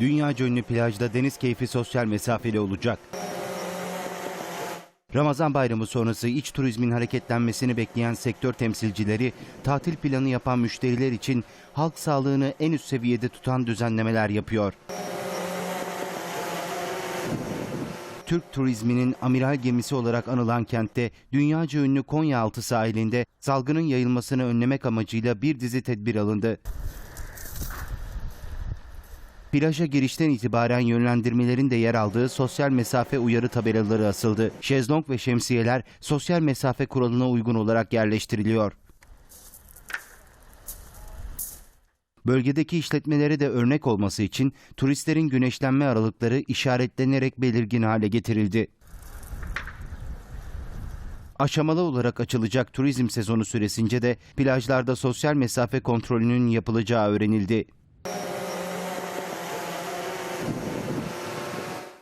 Dünyaca ünlü plajda deniz keyfi sosyal mesafeli olacak. Ramazan bayramı sonrası iç turizmin hareketlenmesini bekleyen sektör temsilcileri, tatil planı yapan müşteriler için halk sağlığını en üst seviyede tutan düzenlemeler yapıyor. Türk turizminin amiral gemisi olarak anılan kentte dünyaca ünlü Konyaaltı sahilinde salgının yayılmasını önlemek amacıyla bir dizi tedbir alındı. Plaja girişten itibaren yönlendirmelerin de yer aldığı sosyal mesafe uyarı tabelaları asıldı. Şezlong ve şemsiyeler sosyal mesafe kuralına uygun olarak yerleştiriliyor. Bölgedeki işletmelere de örnek olması için turistlerin güneşlenme aralıkları işaretlenerek belirgin hale getirildi. Aşamalı olarak açılacak turizm sezonu süresince de plajlarda sosyal mesafe kontrolünün yapılacağı öğrenildi.